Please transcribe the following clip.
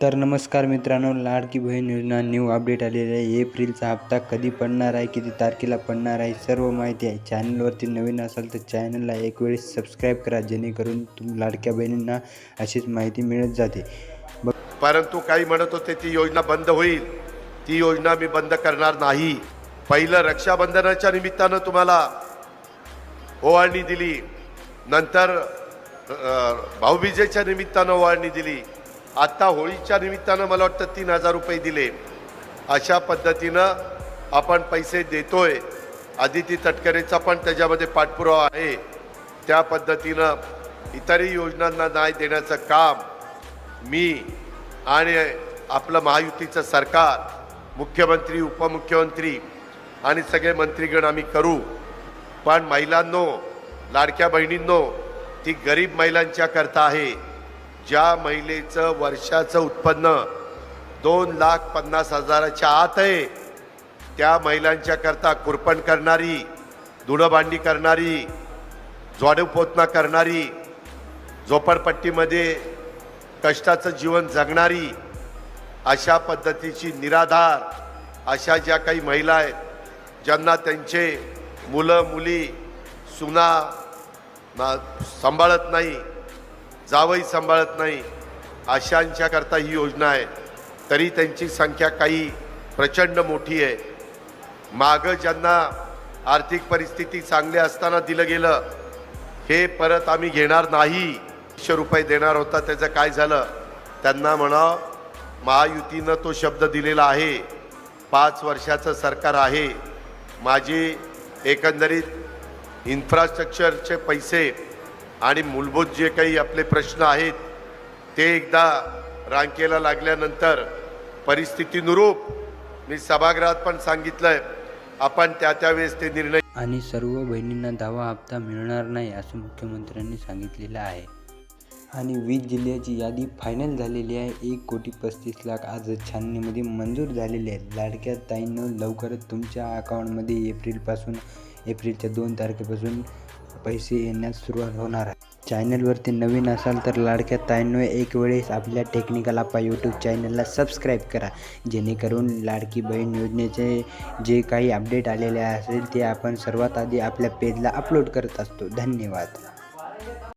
तर नमस्कार मित्रांनो लाडकी बहीण योजना न्यू अपडेट आलेली आहे. एप्रिलचा हप्ता कधी पडणार आहे किती तारखेला पडणार आहे सर्व माहिती आहे. चॅनलवरती नवीन असाल तर चॅनलला एक वेळेस सबस्क्राईब करा जेणेकरून तुम लाडक्या बहिणींना अशीच माहिती मिळत जाते. परंतु काही म्हणत होते ती योजना बंद होईल. ती योजना मी बंद करणार नाही. पहिलं रक्षाबंधनाच्या निमित्तानं तुम्हाला ओवाळणी दिली. नंतर भाऊबीजेच्या निमित्तानं ओवाळणी दिली. आत्ता होळीच्या निमित्तानं मला वाटतं तीन हजार रुपये दिले. अशा पद्धतीनं आपण पैसे देतोय. आदिती तटकरेचा पण त्याच्यामध्ये पाठपुरावा आहे. त्या पद्धतीनं इतरही योजनांना न्याय देण्याचं काम मी आणि आपलं महायुतीचं सरकार मुख्यमंत्री उपमुख्यमंत्री आणि सगळे मंत्रीगण आम्ही करू. पण महिलांनो लाडक्या बहिणींनो ती गरीब महिलांच्या करता आहे. ज्या महिलेचं वर्षाचं उत्पन्न दोन लाख पन्नास हजाराच्या आत आहे त्या महिलांच्या करता कुरपण करणारी धुणंभांडी करणारी जोडव पोतना करणारी झोपडपट्टीमध्ये कष्टाचं जीवन जगणारी अशा पद्धतीची निराधार अशा ज्या काही महिला आहेत ज्यांना त्यांचे मुलं मुली सुना ना सांभाळत नाही जावई सांभाळत नाही अशांच्याकरता ही योजना आहे. तरी त्यांची संख्या काही प्रचंड मोठी आहे. मागं ज्यांना आर्थिक परिस्थिती चांगली असताना दिलं गेलं हे परत आम्ही घेणार नाही. एकशे रुपये देणार होता त्याचं काय झालं? त्यांना म्हणा महायुतीनं तो शब्द दिलेला आहे पाच वर्षाचं सरकार आहे. माझी एकंदरीत इन्फ्रास्ट्रक्चरचे पैसे आणि मूलभूत जे काही आपले प्रश्न आहेत ते एकदा रांकेला लागल्यानंतर परिस्थितीनुरूप मी सभागृहात पण सांगितलंय आपण त्या त्यावेळेस ते निर्णय आणि सर्व बहिणींना दहावा हप्ता मिळणार नाही असं मुख्यमंत्र्यांनी सांगितलेलं आहे. आणि वीज जिल्ह्याची यादी फायनल झालेली आहे. एक कोटी पस्तीस लाख आज छाननीमध्ये मंजूर झालेली आहे लाडक्या ताईंनो लवकरच तुमच्या अकाउंटमध्ये एप्रिलपासून एप्रिलच्या दोन तारखेपासून पैसे येण्यास सुरुवात होणार आहे. चॅनलवरती नवीन असाल तर लाडक्या ताईंनो एक वेळेस आपल्या टेक्निकल आपा यूट्यूब चॅनलला सबस्क्राईब करा. जेणेकरून लाडकी बहीण योजनेचे जे काही अपडेट आलेले असेल ते आपण सर्वात आधी आपल्या पेजला अपलोड करत असतो. धन्यवाद.